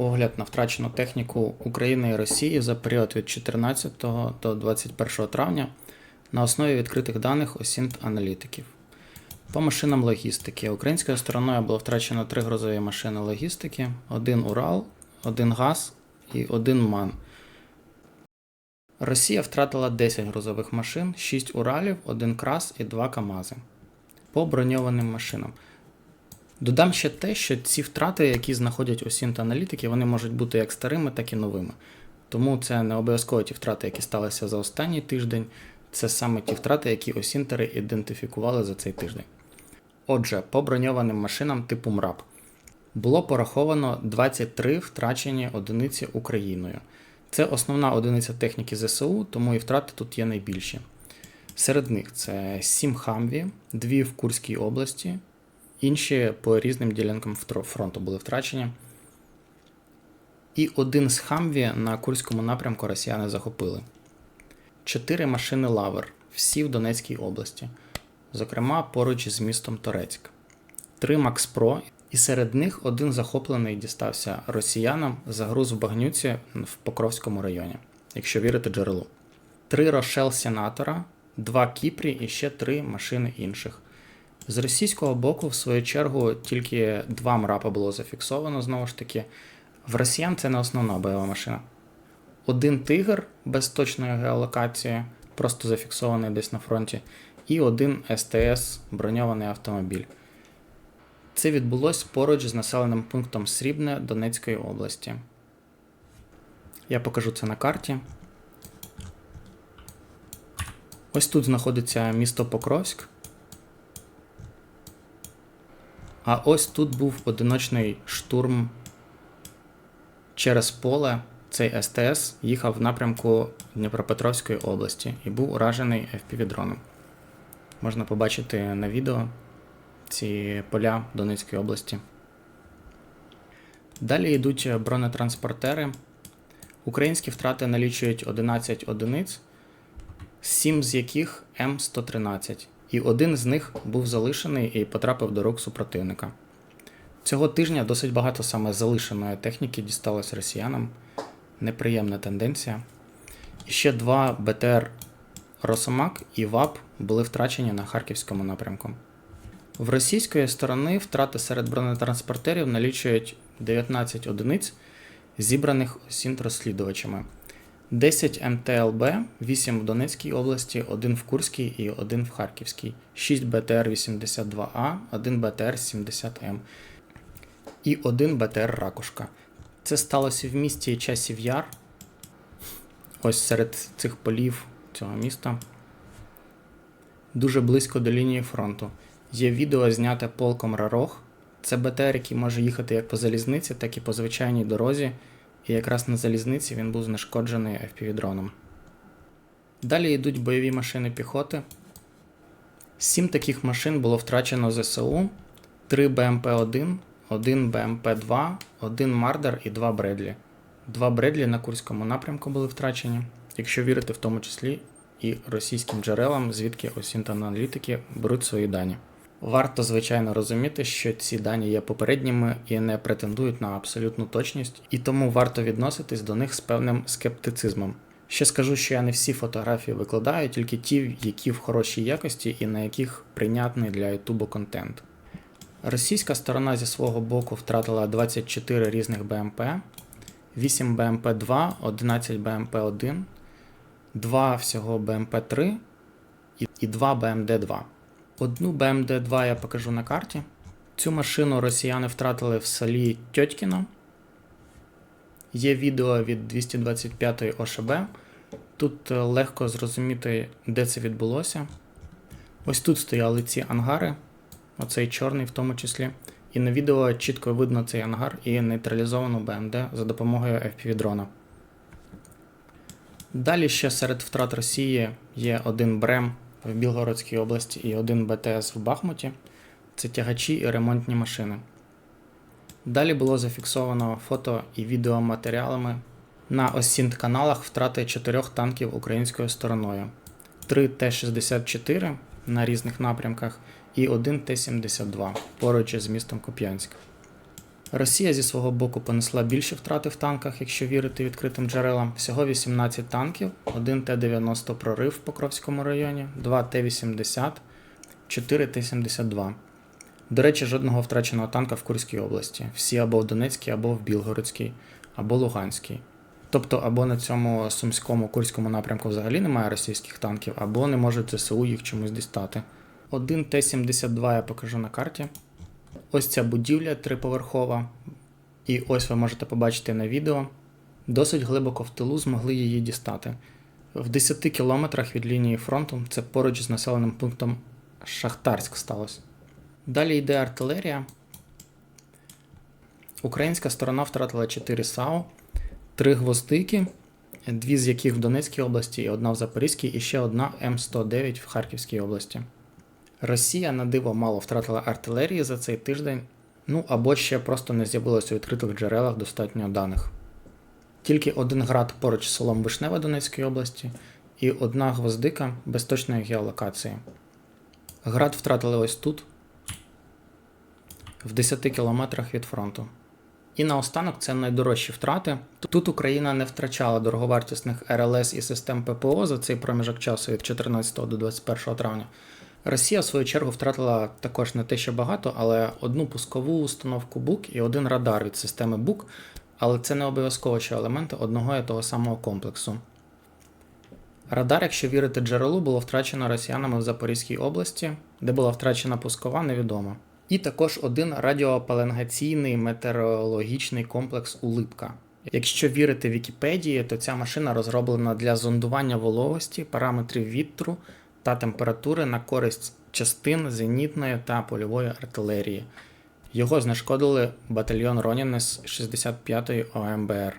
Огляд на втрачену техніку України і Росії за період від 14 до 21 травня на основі відкритих даних осінт аналітиків. По машинам логістики. Українською стороною було втрачено три грузові машини логістики: один Урал, один ГАЗ і один МАН. Росія втратила 10 грузових машин, 6 Уралів, 1 Крас і 2 КАМАЗи. По броньованим машинам. Додам ще те, що ці втрати, які знаходять осінт аналітики, вони можуть бути як старими, так і новими. Тому це не обов'язково ті втрати, які сталися за останній тиждень, це саме ті втрати, які осінтери ідентифікували за цей тиждень. Отже, по броньованим машинам типу МРАП було пораховано 23 втрачені одиниці Україною. Це основна одиниця техніки ЗСУ, тому і втрати тут є найбільші. Серед них це 7 Хамві, 2 в Курській області, інші по різним ділянкам фронту були втрачені. І один з Хамві на Курському напрямку росіяни захопили. Чотири машини Лавер, всі в Донецькій області, зокрема поруч з містом Торецьк. Три Макс Про, і серед них один захоплений дістався росіянам за груз в багнюці в Покровському районі, якщо вірити джерелу. Три Рошел Сенатора, два Кіпрі і ще три машини інших. З російського боку, в свою чергу, тільки два мрапа було зафіксовано знову ж таки. В росіян це не основна бойова машина. Один тигр без точної геолокації, просто зафіксований десь на фронті, і один СТС броньований автомобіль. Це відбулось поруч з населеним пунктом Срібне Донецької області. Я покажу це на карті. Ось тут знаходиться місто Покровськ. А ось тут був одиночний штурм через поле. Цей СТС їхав в напрямку Дніпропетровської області і був уражений FPV-дроном. Можна побачити на відео ці поля Донецької області. Далі йдуть бронетранспортери. Українські втрати налічують 11 одиниць, 7 з яких М113, і один з них був залишений і потрапив до рук супротивника. Цього тижня досить багато саме залишеної техніки дісталось росіянам. Неприємна тенденція. І ще два БТР Росомак і ВАП були втрачені на харківському напрямку. В російської сторони втрати серед бронетранспортерів налічують 19 одиниць, зібраних осінт-розслідувачами. 10 МТЛБ, 8 в Донецькій області, 1 в Курській і 1 в Харківській, 6 БТР-82А, 1 БТР-70М і 1 БТР Ракушка. Це сталося в місті Часів Яр. Ось серед цих полів цього міста. Дуже близько до лінії фронту. Є відео зняте полком Рарох. Це БТР, який може їхати як по залізниці, так і по звичайній дорозі. І якраз на залізниці він був знешкоджений FPV-дроном. Далі йдуть бойові машини піхоти. Сім таких машин було втрачено ЗСУ, 3 БМП-1, 1 БМП-2, 1 Мардер і 2 Бредлі. Два Бредлі на Курському напрямку були втрачені, якщо вірити в тому числі і російським джерелам, звідки осінт-аналітики беруть свої дані. Варто, звичайно, розуміти, що ці дані є попередніми і не претендують на абсолютну точність, і тому варто відноситись до них з певним скептицизмом. Ще скажу, що я не всі фотографії викладаю, тільки ті, які в хорошій якості і на яких прийнятний для YouTube контент. Російська сторона зі свого боку втратила 24 різних БМП, 8 БМП-2, 11 БМП-1, 2 всього БМП-3 і- і 2 БМД-2. Одну БМД-2 я покажу на карті. Цю машину росіяни втратили в селі Тьотькіно. Є відео від 225-ї ОШБ. Тут е, легко зрозуміти, де це відбулося. Ось тут стояли ці ангари, оцей чорний в тому числі. І на відео чітко видно цей ангар і нейтралізовану БМД за допомогою FPV-дрона. Далі ще серед втрат Росії є один БРЕМ в Білгородській області і один БТС в Бахмуті. Це тягачі і ремонтні машини. Далі було зафіксовано фото і відеоматеріалами на осінт каналах втрати чотирьох танків українською стороною: 3 Т-64 на різних напрямках і один Т-72 поруч з містом Куп'янськ. Росія зі свого боку понесла більші втрати в танках, якщо вірити відкритим джерелам. Всього 18 танків, 1 Т-90 прорив в Покровському районі, 2 Т-80, 4 Т-72. До речі, жодного втраченого танка в Курській області. Всі або в Донецькій, або в Білгородській, або Луганській. Тобто, або на цьому сумському курському напрямку взагалі немає російських танків, або не можуть ЗСУ їх чомусь дістати. Один Т-72 я покажу на карті. Ось ця будівля триповерхова. І ось ви можете побачити на відео. Досить глибоко в тилу змогли її дістати. В 10 кілометрах від лінії фронту це поруч з населеним пунктом Шахтарськ сталося. Далі йде артилерія. Українська сторона втратила 4 САУ, 3 гвоздики, дві з яких в Донецькій області, одна в Запорізькій, і ще одна М109 в Харківській області. Росія на диво мало втратила артилерії за цей тиждень, ну або ще просто не з'явилося у відкритих джерелах достатньо даних. Тільки один град поруч з селом Вишневе Донецької області і одна гвоздика без точної геолокації. Град втратили ось тут, в 10 кілометрах від фронту. І наостанок це найдорожчі втрати. Тут Україна не втрачала дороговартісних РЛС і систем ППО за цей проміжок часу від 14 до 21 травня. Росія, в свою чергу, втратила також не те, що багато, але одну пускову установку БУК і один радар від системи БУК, але це не обов'язково що елементи одного і того самого комплексу. Радар, якщо вірити джерелу, було втрачено росіянами в Запорізькій області, де була втрачена пускова, невідомо. І також один радіопаленгаційний метеорологічний комплекс Улипка. Якщо вірити Вікіпедії, то ця машина розроблена для зондування вологості, параметрів вітру та температури на користь частин зенітної та польової артилерії. Його знешкодили батальйон Роніне з 65-ї ОМБР.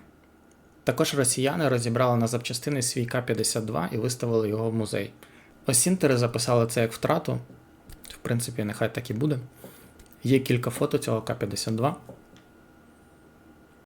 Також росіяни розібрали на запчастини свій К-52 і виставили його в музей. Осінтери записали це як втрату. В принципі, нехай так і буде. Є кілька фото цього К-52.